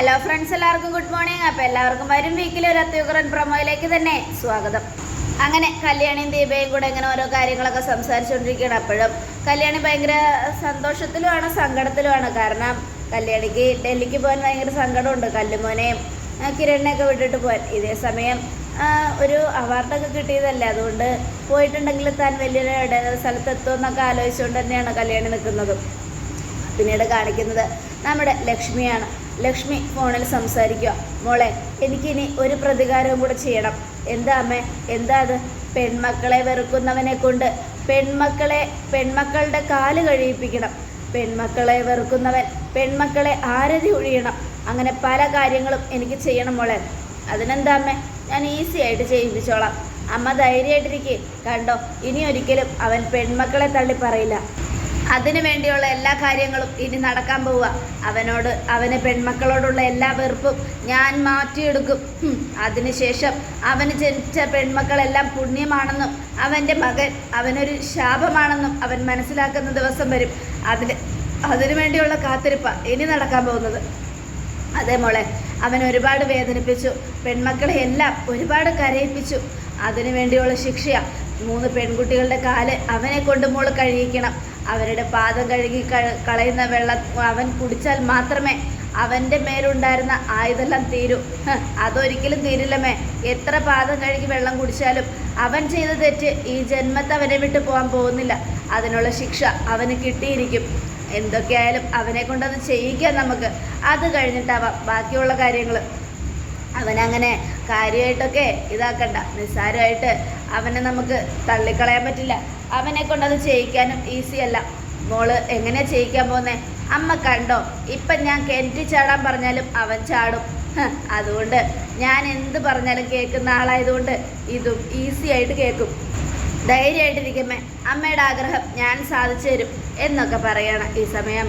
Hello friends എല്ലാവർക്കും good morning അപ്പോൾ എല്ലാവർക്കും വരും വീക്കിലെ ഒരു അത്യുഗ്രൻ പ്രൊമോയിലേക്ക് തന്നെ സ്വാഗതം. അങ്ങനെ കല്യാണിയും ദീപയും കൂടെ ഇങ്ങനെ ഓരോ കാര്യങ്ങളൊക്കെ സംസാരിച്ചുകൊണ്ടിരിക്കുകയാണ് അപ്പോഴും കല്യാണി ഭയങ്കര സന്തോഷത്തിലുമാണ് സങ്കടത്തിലുമാണ്. കാരണം കല്യാണിക്ക് ഡൽഹിക്ക് പോകാൻ ഭയങ്കര സങ്കടമുണ്ട്. കല്ലുമോനെയും കിരണിനെയൊക്കെ വിട്ടിട്ട് പോകാൻ. ഇതേ സമയം ഒരു അവാർഡൊക്കെ കിട്ടിയതല്ലേ? അതുകൊണ്ട് പോയിട്ടുണ്ടെങ്കിൽ താൻ വലിയൊരു സ്ഥലത്തെത്തുമെന്നൊക്കെ ആലോചിച്ചുകൊണ്ട് തന്നെയാണ് കല്യാണി നിൽക്കുന്നത്. പിന്നീട് കാണിക്കുന്നത് നമ്മുടെ ലക്ഷ്മിയാണ്. ലക്ഷ്മി ഫോണിൽ സംസാരിക്കുക. മോളെ എനിക്കിനി ഒരു പ്രതികാരവും കൂടെ ചെയ്യണം. എന്താ അമ്മേ? എന്താ അത്? പെൺമക്കളെ വെറുക്കുന്നവനെ കൊണ്ട് പെൺമക്കളെ പെൺമക്കളുടെ കാൽ കഴിയിപ്പിക്കണം പെൺമക്കളെ വെറുക്കുന്നവൻ പെൺമക്കളെ ആരതി ഒഴിയണം. അങ്ങനെ പല കാര്യങ്ങളും എനിക്ക് ചെയ്യണം മോളെ. അതിനെന്താ അമ്മേ? ഞാൻ ഈസി ആയിട്ട് ചെയ്യിപ്പിച്ചോളാം. അമ്മ ധൈര്യമായിട്ടിരിക്കേ. കണ്ടോ ഇനി ഒരിക്കലും അവൻ പെൺമക്കളെ തള്ളി പറയില്ല. അതിനു വേണ്ടിയുള്ള എല്ലാ കാര്യങ്ങളും ഇനി നടക്കാൻ പോവുക. അവനോട് അവന് പെൺമക്കളോടുള്ള എല്ലാ വെറുപ്പും ഞാൻ മാറ്റിയെടുക്കും. അതിനുശേഷം അവന് ജനിച്ച പെൺമക്കളെല്ലാം പുണ്യമാണെന്നും അവന്റെ മകൻ അവനൊരു ശാപമാണെന്നും അവൻ മനസ്സിലാക്കുന്ന ദിവസം വരും. അതിന് അതിനു വേണ്ടിയുള്ള കാത്തിരിപ്പ ഇനി നടക്കാൻ പോകുന്നത്. അതേ മോളെ അവൻ ഒരുപാട് വേദനിപ്പിച്ചു. പെൺമക്കളെ എല്ലാം ഒരുപാട് കരയിപ്പിച്ചു. അതിനു വേണ്ടിയുള്ള ശിക്ഷയാ. മൂന്ന് പെൺകുട്ടികളുടെ കാൽ അവനെ കൊണ്ട് മോൾ കഴിയിക്കണം അവരുടെ പാദം കഴുകി കളയുന്ന വെള്ളം അവൻ കുടിച്ചാൽ മാത്രമേ അവന്റെ മേലുണ്ടായിരുന്ന ആയുധെല്ലാം തീരൂ. അതൊരിക്കലും തീരില്ലമേ എത്ര പാദം കഴുകി വെള്ളം കുടിച്ചാലും അവൻ ചെയ്ത തെറ്റ് ഈ ജന്മത്തെ അവനെ വിട്ടു പോകാൻ പോകുന്നില്ല. അതിനുള്ള ശിക്ഷ അവന് കിട്ടിയിരിക്കും. എന്തൊക്കെയായാലും അവനെ കൊണ്ടത് ചെയ്യിക്കാം നമുക്ക്. അത് കഴിഞ്ഞിട്ടാവാം ബാക്കിയുള്ള കാര്യങ്ങൾ. അവനങ്ങനെ കാര്യമായിട്ടൊക്കെ ഇതാക്കണ്ട. നിസ്സാരമായിട്ട് അവനെ നമുക്ക് തള്ളിക്കളയാൻ പറ്റില്ല. അവനെ കൊണ്ടത് ചെയ്യിക്കാനും ഈസി അല്ല. മോൾ എങ്ങനെ ചെയ്യിക്കാൻ പോകുന്നേ? അമ്മ കണ്ടോ? ഇപ്പം ഞാൻ കെന്റി ചാടാൻ പറഞ്ഞാലും അവൻ ചാടും. അതുകൊണ്ട് ഞാൻ എന്ത് പറഞ്ഞാലും കേൾക്കുന്ന ആളായതുകൊണ്ട് ഇതും ഈസി ആയിട്ട് കേൾക്കും. ധൈര്യമായിട്ടിരിക്കുമേ അമ്മയുടെ ആഗ്രഹം ഞാൻ സാധിച്ചു തരും എന്നൊക്കെ പറയണം ഈ സമയം.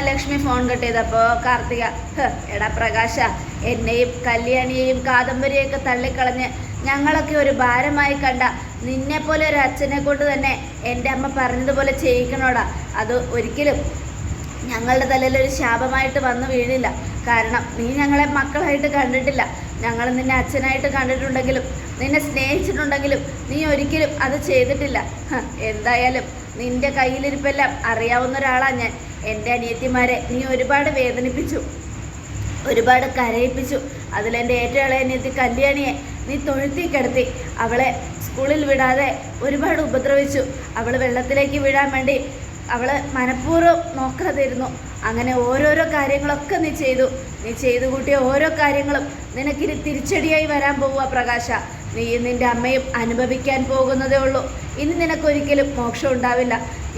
ലക്ഷ്മി ഫോൺ കട്ട് ചെയ്തപ്പോൾ കാർത്തിക "ഹ്, എടാ പ്രകാശ എന്നെയും കല്യാണിയെയും കാദംബരിയൊക്കെ തള്ളിക്കളഞ്ഞ് ഞങ്ങളൊക്കെ ഒരു ഭാരമായി കണ്ട നിന്നെ പോലെ ഒരു അച്ഛനെ കൊണ്ട് തന്നെ എന്റെ അമ്മ പറഞ്ഞതുപോലെ ചെയ്യിക്കണോടാ. അത് ഒരിക്കലും ഞങ്ങളുടെ തലയിൽ ഒരു ശാപമായിട്ട് വന്നു വീഴില്ല കാരണം നീ ഞങ്ങളെ മക്കളായിട്ട് കണ്ടിട്ടില്ല. ഞങ്ങൾ നിന്നെ അച്ഛനായിട്ട് കണ്ടിട്ടുണ്ടെങ്കിലും നിന്നെ സ്നേഹിച്ചിട്ടുണ്ടെങ്കിലും നീ ഒരിക്കലും അത് ചെയ്തിട്ടില്ല. എന്തായാലും നിന്റെ കയ്യിലിരിപ്പെല്ലാം അറിയാവുന്ന ഒരാളാണ് ഞാൻ. എന്റെ അനിയത്തിമാരെ നീ ഒരുപാട് വേദനിപ്പിച്ചു ഒരുപാട് കരയിപ്പിച്ചു. അതിലെന്റെ ഏറ്റവും ഇളയ അനിയത്തി കല്യാണിയെ നീ തൊഴുത്തി കിടത്തി. അവളെ സ്കൂളിൽ വിടാതെ ഒരുപാട് ഉപദ്രവിച്ചു. അവൾ വെള്ളത്തിലേക്ക് വിടാൻ വേണ്ടി അവൾ മനഃപൂർവം നോക്കാതിരുന്നു. അങ്ങനെ ഓരോരോ കാര്യങ്ങളൊക്കെ നീ ചെയ്തു. നീ ചെയ്തു കൂട്ടിയ ഓരോ കാര്യങ്ങളും നിനക്കിനി തിരിച്ചടിയായി വരാൻ പോവുക പ്രകാശ. നീ നിന്റെ അമ്മയും അനുഭവിക്കാൻ പോകുന്നതേ ഉള്ളൂ. ഇനി നിനക്കൊരിക്കലും മോക്ഷം ഉണ്ടാവില്ല.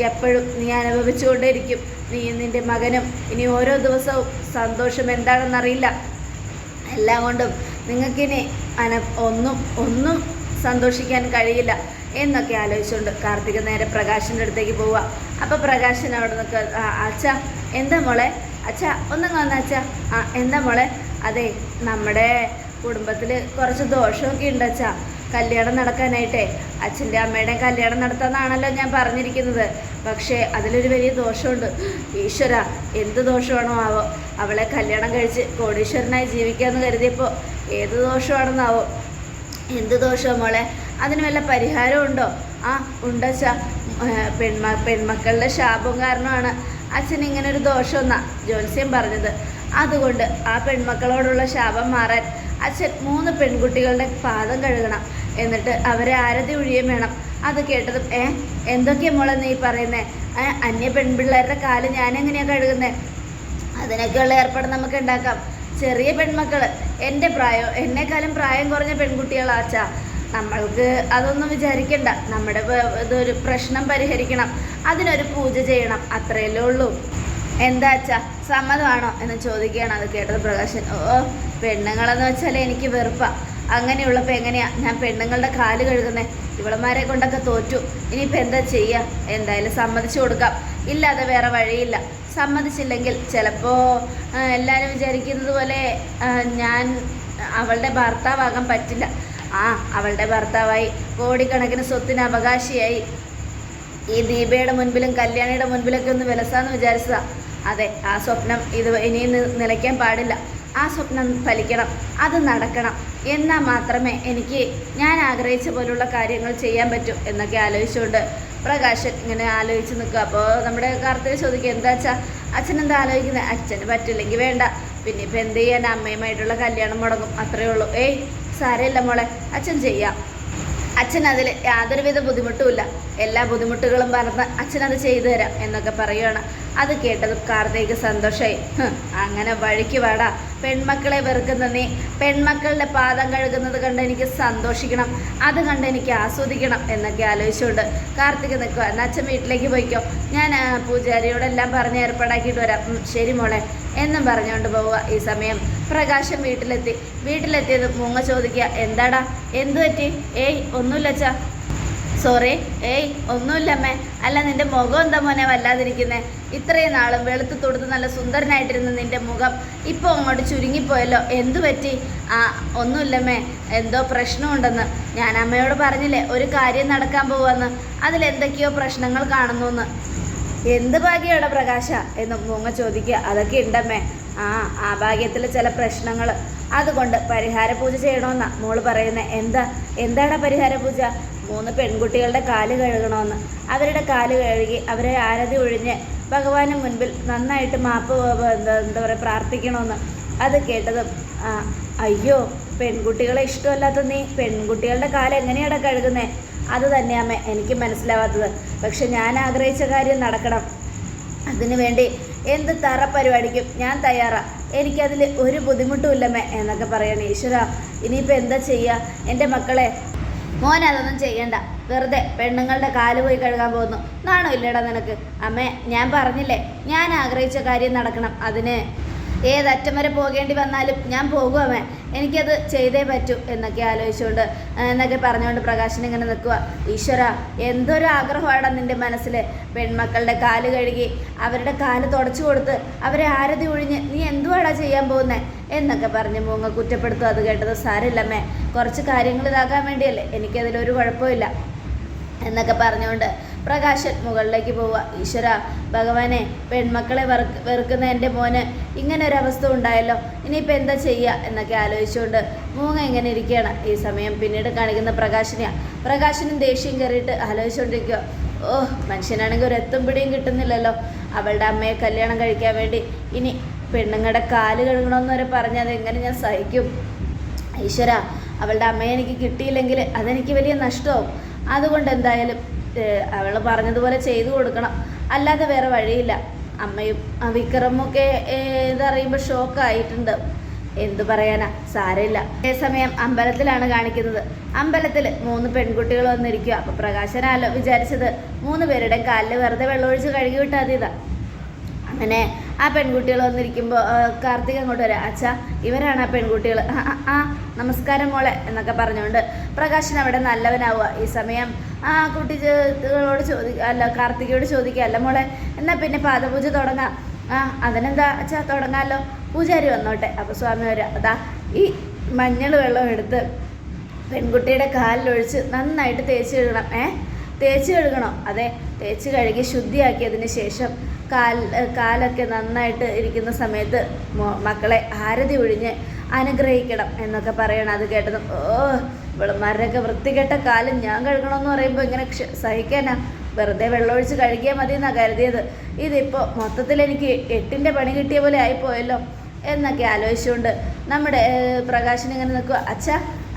എപ്പോഴും നീ അനുഭവിച്ചുകൊണ്ടേയിരിക്കും. നീ നിന്റെ മകനും ഇനി ഓരോ ദിവസവും സന്തോഷം എന്താണെന്നറിയില്ല. എല്ലാം കൊണ്ടും നിങ്ങൾക്കിനി അന ഒന്നും ഒന്നും സന്തോഷിക്കാൻ കഴിയില്ല എന്നൊക്കെ ആലോചിച്ചുകൊണ്ട് കാർത്തിക നേരെ പ്രകാശിന്റെ അടുത്തേക്ക് പോവുക. അപ്പോൾ പ്രകാശൻ അവിടെ നിൽക്കുക അച്ഛ എന്താ മോളെ? അച്ഛ ഒന്നും വന്ന അച്ഛ. ആ എന്താ മോളെ? അതെ നമ്മുടെ കുടുംബത്തിൽ കുറച്ച് ദോഷമൊക്കെ ഉണ്ട് അച്ഛ. കല്യാണം നടക്കാനായിട്ടേ അച്ഛന്റെ അമ്മയുടെയും കല്യാണം നടത്താമെന്നാണല്ലോ ഞാൻ പറഞ്ഞിരിക്കുന്നത്. പക്ഷേ അതിലൊരു വലിയ ദോഷമുണ്ട്. ഈശ്വര എന്ത് ദോഷമാണോ ആവോ? അവളെ കല്യാണം കഴിച്ച് കോടീശ്വരനായി ജീവിക്കാമെന്ന് കരുതിയപ്പോൾ ഏത് ദോഷമാണെന്നാവോ? എന്ത് ദോഷമോ മോളെ? അതിന് വല്ല പരിഹാരം ഉണ്ടോ ആ ഉണ്ടച്ചാ. പെൺമ പെൺമക്കളുടെ ശാപം കാരണമാണ് അച്ഛൻ ഇങ്ങനെ ഒരു ദോഷം എന്നാ ജ്യോത്സ്യം പറഞ്ഞത്. അതുകൊണ്ട് ആ പെൺമക്കളോടുള്ള ശാപം മാറാൻ അച്ഛൻ മൂന്ന് പെൺകുട്ടികളുടെ പാദം കഴുകണം. എന്നിട്ട് അവരെ ആരതി ഒഴിയും വേണം. അത് കേട്ടതും ഏ എന്തൊക്കെയാ മോളെ നീ പറയുന്നേ? അന്യ പെൺപിള്ളേരുടെ കാൽ ഞാനെങ്ങനെയാണ് കഴുകുന്നത് അതിനൊക്കെയുള്ള ഏർപ്പാട് നമുക്ക് ഉണ്ടാക്കാം. ചെറിയ പെൺമക്കൾ എന്റെ പ്രായം എന്നെക്കാളും പ്രായം കുറഞ്ഞ പെൺകുട്ടികളാച്ചാ നമ്മൾക്ക് അതൊന്നും വിചാരിക്കണ്ട. നമ്മുടെ ഇതൊരു പ്രശ്നം പരിഹരിക്കണം. അതിനൊരു പൂജ ചെയ്യണം. അത്രയല്ലേ ഉള്ളൂ. എന്താ അച്ഛാ സമ്മതമാണോ എന്ന് ചോദിക്കുകയാണ് അത് കേട്ടത് പ്രകാശൻ. ഓ പെണ്ണുങ്ങളെന്ന് വെച്ചാൽ എനിക്ക് വെറുപ്പാ. അങ്ങനെയുള്ളപ്പോൾ എങ്ങനെയാ? ഞാൻ പെണ്ണുങ്ങളുടെ കാൽ കഴുകുന്നേ. ഇവളമാരെ കൊണ്ടൊക്കെ തോറ്റു. ഇനിയിപ്പോൾ എന്താ ചെയ്യുക എന്തായാലും സമ്മതിച്ചു കൊടുക്കാം. ഇല്ലാതെ വേറെ വഴിയില്ല. സമ്മതിച്ചില്ലെങ്കിൽ ചിലപ്പോൾ എല്ലാവരും വിചാരിക്കുന്നത് പോലെ ഞാൻ അവളുടെ ഭർത്താവാകാൻ പറ്റില്ല. ആ അവളുടെ ഭർത്താവായി കോടിക്കണക്കിന് സ്വത്തിന് അവകാശിയായി. ഈ ദീപയുടെ മുൻപിലും കല്യാണിയുടെ മുൻപിലൊക്കെ ഒന്ന് വിലസാന്ന് വിചാരിച്ചതാ. അതെ ആ സ്വപ്നം ഇത് ഇനിയും നിലയ്ക്കാൻ പാടില്ല. ആ സ്വപ്നം ഫലിക്കണം അത് നടക്കണം. എന്നാൽ മാത്രമേ എനിക്ക് ഞാൻ ആഗ്രഹിച്ച പോലുള്ള കാര്യങ്ങൾ ചെയ്യാൻ പറ്റൂ എന്നൊക്കെ ആലോചിച്ചുകൊണ്ട് പ്രകാശൻ ഇങ്ങനെ ആലോചിച്ച് നിൽക്കുക. അപ്പോൾ നമ്മുടെ കാർത്തിക ചോദിക്കുക എന്താ വെച്ചാൽ അച്ഛൻ എന്താ ആലോചിക്കുന്നത് അച്ഛന് പറ്റില്ലെങ്കിൽ വേണ്ട. പിന്നെ ഇപ്പം എന്ത് ചെയ്യാൻ അമ്മയുമായിട്ടുള്ള കല്യാണം മുടങ്ങും. അത്രയേ ഉള്ളൂ. ഏയ് സാരമില്ല മോളെ. അച്ഛൻ ചെയ്യാം. അച്ഛൻ അതിൽ യാതൊരുവിധ ബുദ്ധിമുട്ടുമില്ല. എല്ലാ ബുദ്ധിമുട്ടുകളും പറഞ്ഞ് അച്ഛനത് ചെയ്തു തരാം എന്നൊക്കെ പറയുകയാണ് അത് കേട്ടത് കാർത്തേക്ക് സന്തോഷമായി അങ്ങനെ വഴിക്ക് വാടാ. പെൺമക്കളെ വെറുക്കുന്ന നീ പെൺമക്കളുടെ പാദം കഴുകുന്നത് കണ്ട് എനിക്ക് സന്തോഷിക്കണം. അത് കണ്ട് എനിക്ക് ആസ്വദിക്കണം എന്നൊക്കെ ആലോചിച്ചുകൊണ്ട് കാർത്തിക് നിൽക്കുക എന്നാൽ അച്ഛൻ വീട്ടിലേക്ക് പോയിക്കോ. ഞാൻ പൂജാരിയോടെല്ലാം പറഞ്ഞ് ഏർപ്പാടാക്കിയിട്ട് വരാം. ശരി മോളെ. എന്നും പറഞ്ഞുകൊണ്ട് പോവുക ഈ സമയം. പ്രകാശം വീട്ടിലെത്തി. വീട്ടിലെത്തിയത് മൂങ്ങ ചോദിക്കുക എന്താടാ? എന്തു പറ്റി? ഏയ് ഒന്നുമില്ല അച്ഛാ. സോറി ഏയ് ഒന്നുമില്ലമ്മേ. അല്ല നിന്റെ മുഖം എന്താ മോനെ വല്ലാതിരിക്കുന്നേ? ഇത്രയും നാളും വെളുത്ത് തൊടുത്ത് നല്ല സുന്ദരനായിട്ടിരുന്ന നിന്റെ മുഖം ഇപ്പോൾ അങ്ങോട്ട് ചുരുങ്ങിപ്പോയല്ലോ. എന്തു പറ്റി? ആ ഒന്നുമില്ലമ്മേ. എന്തോ പ്രശ്നമുണ്ടെന്ന്. ഞാൻ അമ്മയോട് പറഞ്ഞില്ലേ ഒരു കാര്യം നടക്കാൻ പോവാന്ന്. അതിലെന്തൊക്കെയോ പ്രശ്നങ്ങൾ കാണുന്നു എന്ന് എന്ത് ഭാഗ്യമാണ് പ്രകാശ? എന്ന് മൂങ്ങ ചോദിക്കുക. അതൊക്കെ ഉണ്ടമ്മേ. ആ ആ ഭാഗ്യത്തിലെ ചില പ്രശ്നങ്ങൾ. അതുകൊണ്ട് പരിഹാര പൂജ ചെയ്യണമെന്നാ മോൾ പറയുന്നത് എന്താ? എന്താണ് പരിഹാര പൂജ മൂന്ന് പെൺകുട്ടികളുടെ കാൽ കഴുകണമെന്ന്. അവരുടെ കാൽ കഴുകി അവരെ ആരതി ഒഴിഞ്ഞ് ഭഗവാന് മുൻപിൽ നന്നായിട്ട് മാപ്പ് എന്താ എന്താ പറയുക പ്രാർത്ഥിക്കണമെന്ന്. അത് കേട്ടതും അയ്യോ പെൺകുട്ടികളെ ഇഷ്ടമല്ലാത്ത നീ പെൺകുട്ടികളുടെ കാൽ എങ്ങനെയാണ് കഴുകുന്നത് അത് തന്നെയാമേ എനിക്ക് മനസ്സിലാവാത്തത്. പക്ഷെ ഞാൻ ആഗ്രഹിച്ച കാര്യം നടക്കണം. അതിനു വേണ്ടി എന്ത് തറ പരിപാടിക്കും ഞാൻ തയ്യാറാ. എനിക്കതിൽ ഒരു ബുദ്ധിമുട്ടുമില്ലമ്മേ എന്നൊക്കെ പറയണേ. ഈശ്വര ഇനിയിപ്പോൾ എന്താ ചെയ്യുക എന്റെ മക്കളെ മോൻ അതൊന്നും ചെയ്യണ്ട. വെറുതെ പെണ്ണുങ്ങളുടെ കാൽ പോയി കഴുകാൻ പോകുന്നു. നാണോ ഇല്ലടാ നിനക്ക്? അമ്മേ ഞാൻ പറഞ്ഞില്ലേ ഞാൻ ആഗ്രഹിച്ച കാര്യം നടക്കണം. അതിന് ഏതറ്റം വരെ പോകേണ്ടി വന്നാലും ഞാൻ പോകും അമ്മേ. എനിക്കത് ചെയ്തേ പറ്റൂ എന്നൊക്കെ ആലോചിച്ചുകൊണ്ട് എന്നൊക്കെ പറഞ്ഞുകൊണ്ട് പ്രകാശൻ ഇങ്ങനെ നിൽക്കുക ഈശ്വര എന്തൊരു ആഗ്രഹമാണ് നിന്റെ മനസ്സിൽ പെൺമക്കളുടെ കാൽ കഴുകി അവരുടെ കാൽ തുടച്ചു കൊടുത്ത് അവരെ ആരതി ഒഴിഞ്ഞ് നീ എന്തുവാടാ ചെയ്യാൻ പോകുന്നത് എന്നൊക്കെ പറഞ്ഞ് മൂങ്ങ കുറ്റപ്പെടുത്തും. അത് കേട്ടത് സാരമില്ലമ്മേ. കുറച്ച് കാര്യങ്ങൾ ഇതാക്കാൻ വേണ്ടിയല്ലേ. എനിക്കതിലൊരു കുഴപ്പമില്ല. എന്നൊക്കെ പറഞ്ഞുകൊണ്ട് പ്രകാശൻ മുകളിലേക്ക് പോവുക. ഈശ്വര ഭഗവാനെ പെൺമക്കളെ വെറുക്ക് വെറുക്കുന്ന എന്റെ മോന് ഇങ്ങനെ ഒരു അവസ്ഥ ഉണ്ടായല്ലോ. ഇനിയിപ്പോൾ എന്താ ചെയ്യുക എന്നൊക്കെ ആലോചിച്ചുകൊണ്ട് മൂങ്ങ ഇങ്ങനെ ഇരിക്കുകയാണ്. ഈ സമയം പിന്നീട് കാണിക്കുന്ന പ്രകാശനെയാണ് പ്രകാശനും ദേഷ്യം കയറിയിട്ട് ആലോചിച്ചുകൊണ്ടിരിക്കുക. ഓ മനുഷ്യനാണെങ്കിൽ ഒരു എത്തും പിടിയും കിട്ടുന്നില്ലല്ലോ. അവളുടെ അമ്മയെ കല്യാണം കഴിക്കാൻ വേണ്ടി. ഇനി പെണ്ണുങ്ങളുടെ കാൽ കഴുകണമെന്ന് വരെ പറഞ്ഞാൽ അതെങ്ങനെ ഞാൻ സഹിക്കും? ഈശ്വര അവളുടെ അമ്മയെ എനിക്ക് കിട്ടിയില്ലെങ്കിൽ അതെനിക്ക് വലിയ നഷ്ടമാവും അതുകൊണ്ട് എന്തായാലും അവൾ പറഞ്ഞതുപോലെ ചെയ്തു കൊടുക്കണം. അല്ലാതെ വേറെ വഴിയില്ല. അമ്മയും വിക്രമൊക്കെ ഇതറിയുമ്പോൾ ഷോക്കായിട്ടുണ്ട് എന്തു പറയാനാ സാരമില്ല. അതേസമയം അമ്പലത്തിലാണ് കാണിക്കുന്നത്. അമ്പലത്തിൽ മൂന്ന് പെൺകുട്ടികൾ വന്നിരിക്കുക അപ്പോൾ പ്രകാശനാലോ വിചാരിച്ചത് മൂന്ന് പേരുടെ കാലിൽ വെറുതെ വെള്ളമൊഴിച്ച് കഴുകി വിട്ടാതീതാ അങ്ങനെ ആ പെൺകുട്ടികൾ വന്നിരിക്കുമ്പോൾ കാർത്തിക് അങ്ങോട്ട് വരാം. അച്ഛാ ഇവരാണ് ആ പെൺകുട്ടികൾ. ആ നമസ്കാരം മോളെ എന്നൊക്കെ പറഞ്ഞുകൊണ്ട് പ്രകാശൻ അവിടെ നല്ലവനാവുക. ഈ സമയം ആ കുട്ടികളോട് ചോദി അല്ല കാർത്തികയോട് ചോദിക്കുക അല്ല മോളെ എന്നാൽ പിന്നെ പാദപൂജ തുടങ്ങാം. ആ അതിനെന്താ അച്ഛാ തുടങ്ങാമല്ലോ പൂജാരി വന്നോട്ടെ. അപ്പോൾ സ്വാമി വരാം. അതാ ഈ മഞ്ഞൾ വെള്ളം എടുത്ത് പെൺകുട്ടിയുടെ കാലിലൊഴിച്ച് നന്നായിട്ട് തേച്ച് കഴുകണം. ഏ തേച്ച് കഴുകണം. അതെ തേച്ച് കഴുകി ശുദ്ധിയാക്കിയതിന് ശേഷം കാൽ കാലൊക്കെ നന്നായിട്ട് ഇരിക്കുന്ന സമയത്ത് മക്കളെ ആരതി ഒഴിഞ്ഞ് അനുഗ്രഹിക്കണം എന്നൊക്കെ പറയണം അത് കേട്ടത് ഓ ഇവളുമാരുടെയൊക്കെ വൃത്തികെട്ട കാലം ഞാൻ കഴുകണമെന്ന് പറയുമ്പോൾ ഇങ്ങനെ സഹിക്കാനാ. വെറുതെ വെള്ളമൊഴിച്ച് കഴുകിയാൽ മതി എന്നാണ് കരുതിയത്. ഇതിപ്പോൾ മൊത്തത്തിൽ എനിക്ക് എട്ടിന്റെ പണി കിട്ടിയ പോലെ ആയിപ്പോയല്ലോ എന്നൊക്കെ ആലോചിച്ചുകൊണ്ട് നമ്മുടെ പ്രകാശൻ ഇങ്ങനെ നിൽക്കുക അച്ഛ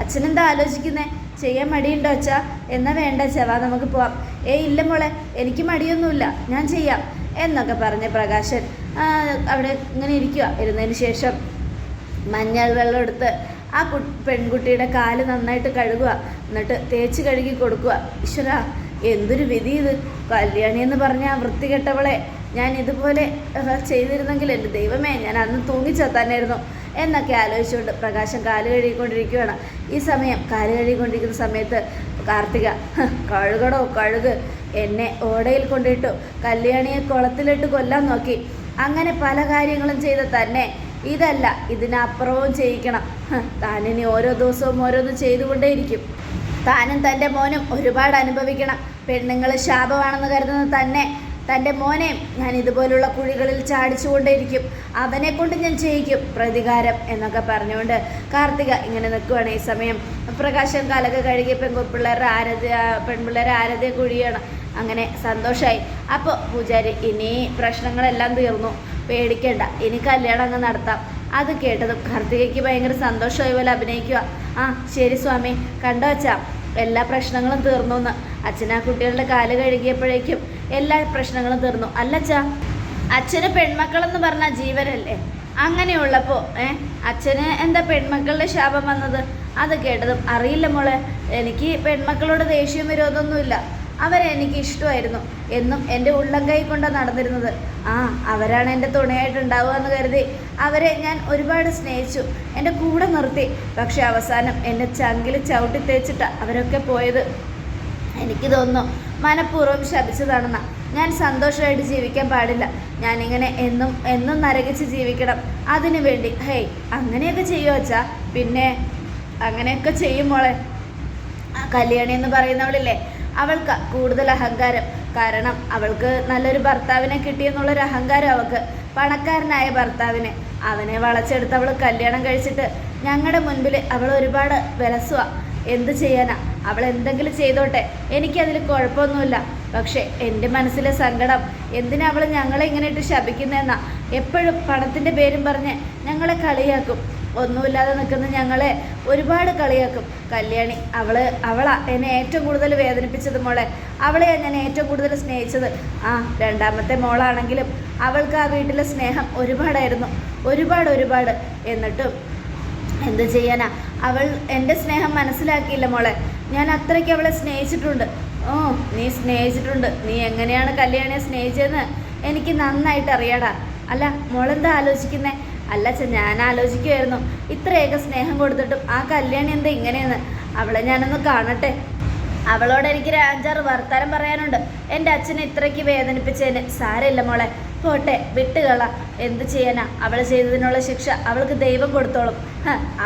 അച്ഛനെന്താ ആലോചിക്കുന്നേ? ചെയ്യാൻ മടിയുണ്ടോ അച്ഛാ? എന്നാ വേണ്ട? അച്ഛാ നമുക്ക് പോവാം. ഏയ് ഇല്ല മോളെ എനിക്ക് മടിയൊന്നുമില്ല. ഞാൻ ചെയ്യാം. എന്നൊക്കെ പറഞ്ഞ് പ്രകാശൻ അവിടെ ഇങ്ങനെ ഇരിക്കുക ഇരുന്നതിന് ശേഷം മഞ്ഞൾ വെള്ളം എടുത്ത് ആ കു പെൺകുട്ടിയുടെ കാൽ നന്നായിട്ട് കഴുകുക എന്നിട്ട് തേച്ച് കഴുകി കൊടുക്കുക ഈശ്വര എന്തൊരു വിധി ഇത് കല്യാണി എന്ന് പറഞ്ഞ വൃത്തികെട്ടവളെ ഞാൻ ഇതുപോലെ ചെയ്തിരുന്നെങ്കിൽ എന്റെ ദൈവമേ ഞാൻ അന്ന് തൂങ്ങിച്ചെത്താനായിരുന്നു എന്നൊക്കെ ആലോചിച്ചുകൊണ്ട് പ്രകാശം കാൽ കഴുകിക്കൊണ്ടിരിക്കുകയാണ് ഈ സമയം കാൽ കഴുകിക്കൊണ്ടിരിക്കുന്ന സമയത്ത് കാർത്തിക കഴുകടോ കഴുക്. എന്നെ ഓടയിൽ കൊണ്ടിട്ടു കല്യാണിയെ കുളത്തിലിട്ട് കൊല്ലാൻ നോക്കി. അങ്ങനെ പല കാര്യങ്ങളും ചെയ്ത തന്നെ. ഇതല്ല ഇതിനപ്പുറവും ചെയ്യിക്കണം. താനിനി ഓരോ ദിവസവും ഓരോന്ന് ചെയ്തുകൊണ്ടേയിരിക്കും. താനും തന്റെ മോനും ഒരുപാട് അനുഭവിക്കണം. പെണ്ണുങ്ങൾ ശാപമാണെന്ന് കരുതുന്ന തന്നെ. തന്റെ മോനെ ഞാൻ ഇതുപോലുള്ള കുഴികളിൽ ചാടിച്ചുകൊണ്ടേയിരിക്കും. അവനെ കൊണ്ട് ഞാൻ ചെയ്യിക്കും പ്രതികാരം എന്നൊക്കെ പറഞ്ഞുകൊണ്ട് കാർത്തിക ഇങ്ങനെ നിൽക്കുവാണ് ഈ സമയം. പ്രകാശം കാലൊക്കെ കഴുകി പെൺപിള്ളേരുടെ ആരതി പെൺപിള്ളേരെ ആരാധ്യ കുഴിയാണ്. അങ്ങനെ സന്തോഷമായി അപ്പോൾ പൂജാരി ഇനി പ്രശ്നങ്ങളെല്ലാം തീർന്നു. പേടിക്കേണ്ട ഇനി കല്യാണം അങ്ങ് നടത്താം. അത് കേട്ടതും കാർത്തികയ്ക്ക് ഭയങ്കര സന്തോഷമായി പോലെ അഭിനയിക്കുക. ആ ശരി സ്വാമി. കണ്ടോ അച്ഛാ? എല്ലാ പ്രശ്നങ്ങളും തീർന്നു എന്ന്. അച്ഛനാ കുട്ടികളുടെ കാൽ കഴുകിയപ്പോഴേക്കും എല്ലാ പ്രശ്നങ്ങളും തീർന്നു. അല്ലച്ച അച്ഛാ അച്ഛന് പെൺമക്കളെന്ന് പറഞ്ഞാൽ ജീവനല്ലേ? അങ്ങനെയുള്ളപ്പോൾ ഏ അച്ഛന് എന്താ പെൺമക്കളുടെ ശാപം വന്നത്? അത് കേട്ടതും അറിയില്ല മോളെ. എനിക്ക് പെൺമക്കളോട് ദേഷ്യം വിരോധമൊന്നുമില്ല അവരെ എനിക്ക് ഇഷ്ടമായിരുന്നു. എന്നും എന്റെ ഉള്ളം കൈ കൊണ്ടാണ് നടന്നിരുന്നത്. ആ അവരാണ് എന്റെ തുണയായിട്ടുണ്ടാവുക എന്ന് കരുതി അവരെ ഞാൻ ഒരുപാട് സ്നേഹിച്ചു. എന്റെ കൂടെ നിർത്തി. പക്ഷേ അവസാനം എന്നെ ചങ്കിൽ ചവിട്ടി തേച്ചിട്ട് അവരൊക്കെ പോയത്. എനിക്ക് തോന്നുന്നു മനഃപൂർവം ശപിച്ചതാണെന്ന. ഞാൻ സന്തോഷമായിട്ട് ജീവിക്കാൻ പാടില്ല. ഞാനിങ്ങനെ എന്നും എന്നും നരകിച്ച് ജീവിക്കണം. അതിനു വേണ്ടി ഹേയ് അങ്ങനെയൊക്കെ ചെയ്യുമോ അച്ഛാ? പിന്നെ അങ്ങനെയൊക്കെ ചെയ്യും മോളെ. കല്യാണി എന്ന് പറയുന്നവളില്ലേ അവൾക്ക് കൂടുതൽ അഹങ്കാരം. കാരണം അവൾക്ക് നല്ലൊരു ഭർത്താവിനെ കിട്ടിയെന്നുള്ളൊരു അഹങ്കാരം അവൾക്ക്. പണക്കാരനായ ഭർത്താവിനെ. അവനെ വളച്ചെടുത്ത് അവൾ കല്യാണം കഴിച്ചിട്ട് ഞങ്ങളുടെ മുൻപിൽ അവൾ ഒരുപാട് വിലസുക എന്ത് ചെയ്യാനാ? അവൾ എന്തെങ്കിലും ചെയ്തോട്ടെ എനിക്കതിൽ കുഴപ്പമൊന്നുമില്ല. പക്ഷേ എന്റെ മനസ്സിലെ സങ്കടം എന്തിനാ അവൾ ഞങ്ങളെ ഇങ്ങനെ ഇട്ട് ശപിക്കുന്നതെന്നാ? എപ്പോഴും പണത്തിന്റെ പേരും പറഞ്ഞ് ഞങ്ങളെ കളിയാക്കും. ഒന്നുമില്ലാതെ നിൽക്കുന്ന ഞങ്ങളെ ഒരുപാട് കളിയാക്കും. കല്യാണി അവൾ അവളാ എന്നെ ഏറ്റവും കൂടുതൽ വേദനിപ്പിച്ചത് മോളെ. അവളെ ഞാൻ ഏറ്റവും കൂടുതൽ സ്നേഹിച്ചത്. ആ രണ്ടാമത്തെ മോളാണെങ്കിലും അവൾക്ക് ആ വീട്ടിലെ സ്നേഹം ഒരുപാടായിരുന്നു. ഒരുപാട് ഒരുപാട്. എന്നിട്ടും എന്ത് ചെയ്യാനാ? അവൾ എന്റെ സ്നേഹം മനസ്സിലാക്കിയില്ല മോളെ. ഞാൻ അത്രയ്ക്ക് അവളെ സ്നേഹിച്ചിട്ടുണ്ട്. ഓ നീ സ്നേഹിച്ചിട്ടുണ്ട്. നീ എങ്ങനെയാണ് കല്യാണിയെ സ്നേഹിച്ചതെന്ന് എനിക്ക് നന്നായിട്ട് അറിയാടാ. അല്ല മോളെന്താ ആലോചിക്കുന്നേ? അല്ല ച ഞാൻ ആലോചിക്കുമായിരുന്നു ഇത്രയൊക്കെ സ്നേഹം കൊടുത്തിട്ടും ആ കല്യാണി എന്താ ഇങ്ങനെയെന്ന്? അവളെ ഞാനൊന്ന് കാണട്ടെ. അവളോട് എനിക്ക് അഞ്ചാറ് വർത്താനം പറയാനുണ്ട്. എന്റെ അച്ഛനെ ഇത്രയ്ക്ക് വേദനിപ്പിച്ചതിന് സാരമില്ല മോളെ. പോട്ടെ വിട്ടുകള. എന്ത് ചെയ്യാനാ? അവൾ ചെയ്തതിനുള്ള ശിക്ഷ അവൾക്ക് ദൈവം കൊടുത്തോളും.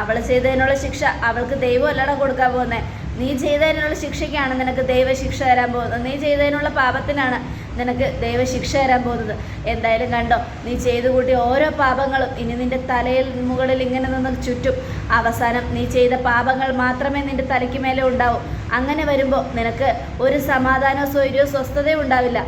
അവൾ ചെയ്തതിനുള്ള ശിക്ഷ അവൾക്ക് ദൈവം അല്ലടാ കൊടുക്കാൻ പോകുന്നത് നീ ചെയ്തതിനുള്ള ശിക്ഷയ്ക്കാണ് നിനക്ക് ദൈവശിക്ഷ തരാൻ പോകുന്നത്. നീ ചെയ്തതിനുള്ള പാപത്തിനാണ് നിനക്ക് ദൈവശിക്ഷ തരാൻ പോകുന്നത്. എന്തായാലും കണ്ടോ നീ ചെയ്തു കൂട്ടിയ ഓരോ പാപങ്ങളും ഇനി നിന്റെ തലയിൽ മുകളിൽ ഇങ്ങനെ നിന്ന് ചുറ്റും. അവസാനം നീ ചെയ്ത പാപങ്ങൾ മാത്രമേ നിന്റെ തലയ്ക്ക് മേലെ ഉണ്ടാവൂ. അങ്ങനെ വരുമ്പോൾ നിനക്ക് ഒരു സമാധാനോ സ്വൈര്യോ സ്വസ്ഥതയും ഉണ്ടാവില്ല.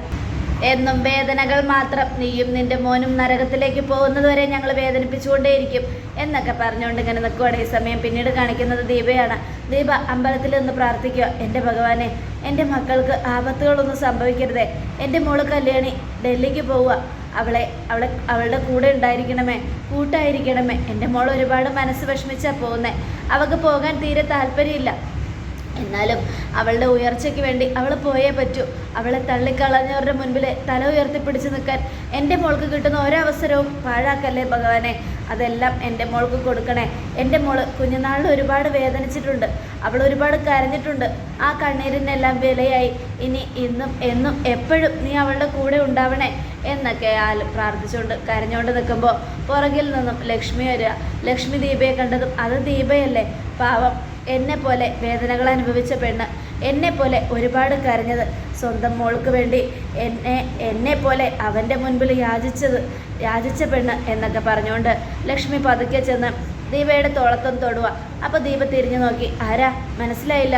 എന്നും വേദനകൾ മാത്രം. നീയും നിന്റെ മോനും നരകത്തിലേക്ക് പോകുന്നതുവരെ ഞങ്ങൾ വേദനിപ്പിച്ചുകൊണ്ടേയിരിക്കും എന്നൊക്കെ പറഞ്ഞുകൊണ്ട് ഇങ്ങനെ നിൽക്കുവാണ്. ഈ സമയം പിന്നീട് കാണിക്കുന്നത് ദീപയാണ്. ദീപ അമ്പലത്തിൽ നിന്ന് പ്രാർത്ഥിക്കുക. എന്റെ ഭഗവാനെ എന്റെ മക്കൾക്ക് ആപത്തുകളൊന്നും സംഭവിക്കരുതേ. എന്റെ മോൾ കല്യാണി ഡൽഹിക്ക് പോവുക. അവളെ അവളെ അവളുടെ കൂടെ ഉണ്ടായിരിക്കണമേ കൂട്ടായിരിക്കണമേ. എന്റെ മോൾ ഒരുപാട് മനസ്സ് വിഷമിച്ചാണ് പോകുന്നത് അവൾക്ക് പോകാൻ തീരെ താല്പര്യമില്ല. എന്നാലും അവളുടെ ഉയർച്ചയ്ക്ക് വേണ്ടി അവൾ പോയേ പറ്റൂ. അവളെ തള്ളിക്കളഞ്ഞവരുടെ മുൻപിൽ തല ഉയർത്തിപ്പിടിച്ച് നിൽക്കാൻ എന്റെ മോൾക്ക് കിട്ടുന്ന ഒരവസരവും പാഴാക്കല്ലേ ഭഗവാനെ. അതെല്ലാം എന്റെ മോൾക്ക് കൊടുക്കണേ. എന്റെ മോൾ കുഞ്ഞുനാളിൽ ഒരുപാട് വേദനിച്ചിട്ടുണ്ട്. അവൾ ഒരുപാട് കരഞ്ഞിട്ടുണ്ട്. ആ കണ്ണീരിനെല്ലാം വിലയായി. ഇനി ഇന്നും എന്നും എപ്പോഴും നീ അവളുടെ കൂടെ ഉണ്ടാവണേ എന്നൊക്കെ ആൽ പ്രാർത്ഥിച്ചുകൊണ്ട് കരഞ്ഞുകൊണ്ട് നിൽക്കുമ്പോൾ പുറകിൽ നിന്നും ലക്ഷ്മി വരിക. ലക്ഷ്മി ദീപയെ കണ്ടതും അത് ദീപയല്ലേ? പാവം എന്നെ പോലെ വേദനകൾ അനുഭവിച്ച പെണ്ണ് എന്നെ പോലെ ഒരുപാട് കരഞ്ഞത് സ്വന്തം മോൾക്ക് വേണ്ടി എന്നെ എന്നെ പോലെ അവന്റെ മുൻപിൽ യാചിച്ചത് യാചിച്ച പെണ്ണ് എന്നൊക്കെ പറഞ്ഞുകൊണ്ട് ലക്ഷ്മി പതുക്കെ ചെന്ന് ദീപയുടെ തോളത്തും തൊടുക അപ്പോൾ ദീപ തിരിഞ്ഞു നോക്കി. ആരാ? മനസ്സിലായില്ല.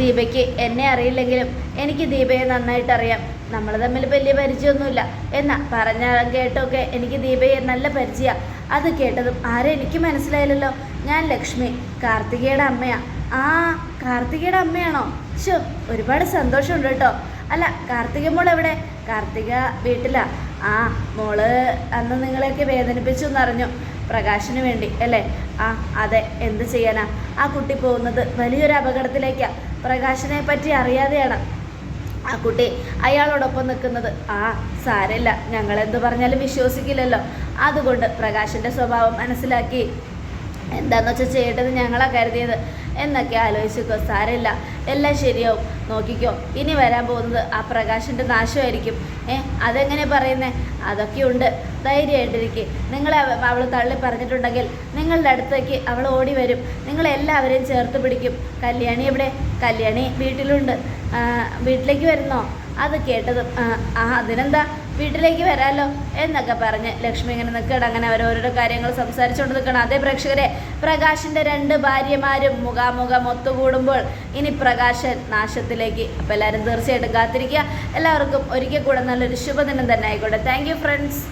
ദീപയ്ക്ക് എന്നെ അറിയില്ലെങ്കിലും എനിക്ക് ദീപയെ നന്നായിട്ട് അറിയാം നമ്മൾ തമ്മിൽ വലിയ പരിചയമൊന്നുമില്ല. എന്നാ പറഞ്ഞ കേട്ടൊക്കെ എനിക്ക് ദീപയെ നല്ല പരിചയമാണ് അത് കേട്ടതും ആരെനിക്ക് മനസ്സിലായില്ലല്ലോ. ഞാൻ ലക്ഷ്മി കാർത്തികയുടെ അമ്മയാ. ആ കാർത്തികയുടെ അമ്മയാണോ? ശോ ഒരുപാട് സന്തോഷമുണ്ട് കേട്ടോ. അല്ല കാർത്തിക മോൾ എവിടെ? കാർത്തിക വീട്ടിലാ. ആ മോൾ അന്ന് നിങ്ങളെയൊക്കെ വേദനിപ്പിച്ചു എന്നറിഞ്ഞു. പ്രകാശിന് വേണ്ടി അല്ലേ? ആ അതെ എന്ത് ചെയ്യാനാ? ആ കുട്ടി പോകുന്നത് വലിയൊരു അപകടത്തിലേക്കാണ് പ്രകാശിനെ പറ്റി അറിയാതെയാണ്. ആ കുട്ടി അയാളോടൊപ്പം നിൽക്കുന്നത് ആ സാരമില്ല. ഞങ്ങൾ എന്ത് പറഞ്ഞാലും വിശ്വസിക്കില്ലല്ലോ. അതുകൊണ്ട് പ്രകാശിന്റെ സ്വഭാവം മനസ്സിലാക്കി. എന്താന്ന് വെച്ചാൽ ചെയ്യേണ്ടത് ഞങ്ങളാ കരുതിയത്. എന്നൊക്കെ ആലോചിച്ചോ സാരമില്ല. എല്ലാം ശരിയാവും. നോക്കിക്കോ ഇനി വരാൻ പോകുന്നത് ആ പ്രകാശിന്റെ നാശമായിരിക്കും. ഏ അതെങ്ങനെ പറയുന്നേ? അതൊക്കെ ഉണ്ട്. ധൈര്യമായിട്ടിരിക്കും. നിങ്ങളെ അവൾ തള്ളി പറഞ്ഞിട്ടുണ്ടെങ്കിൽ നിങ്ങളുടെ അടുത്തേക്ക് അവൾ ഓടി വരും. നിങ്ങളെല്ലാവരെയും ചേർത്ത് പിടിക്കും. കല്യാണി എവിടെ? കല്യാണി വീട്ടിലുണ്ട്. വീട്ടിലേക്ക് വരുന്നോ? അത് കേട്ടതും "ആ, ആ അതിനെന്താ? വീട്ടിലേക്ക് വരാമല്ലോ എന്നൊക്കെ പറഞ്ഞ് ലക്ഷ്മി ഇങ്ങനെ നിൽക്കണം അങ്ങനെ ഓരോരോ കാര്യങ്ങൾ സംസാരിച്ചുകൊണ്ട് നിൽക്കണം അതേ പ്രേക്ഷകരെ പ്രകാശിന്റെ രണ്ട് ഭാര്യമാരും മുഖാമുഖം ഒത്തുകൂടുമ്പോൾ ഇനി പ്രകാശൻ നാശത്തിലേക്ക്. അപ്പോൾ എല്ലാവരും തീർച്ചയായിട്ടും കാത്തിരിക്കുക. എല്ലാവർക്കും ഒരിക്കൽ കൂടെ നല്ലൊരു ശുഭദിനം തന്നെ ആയിക്കോട്ടെ. Thank friends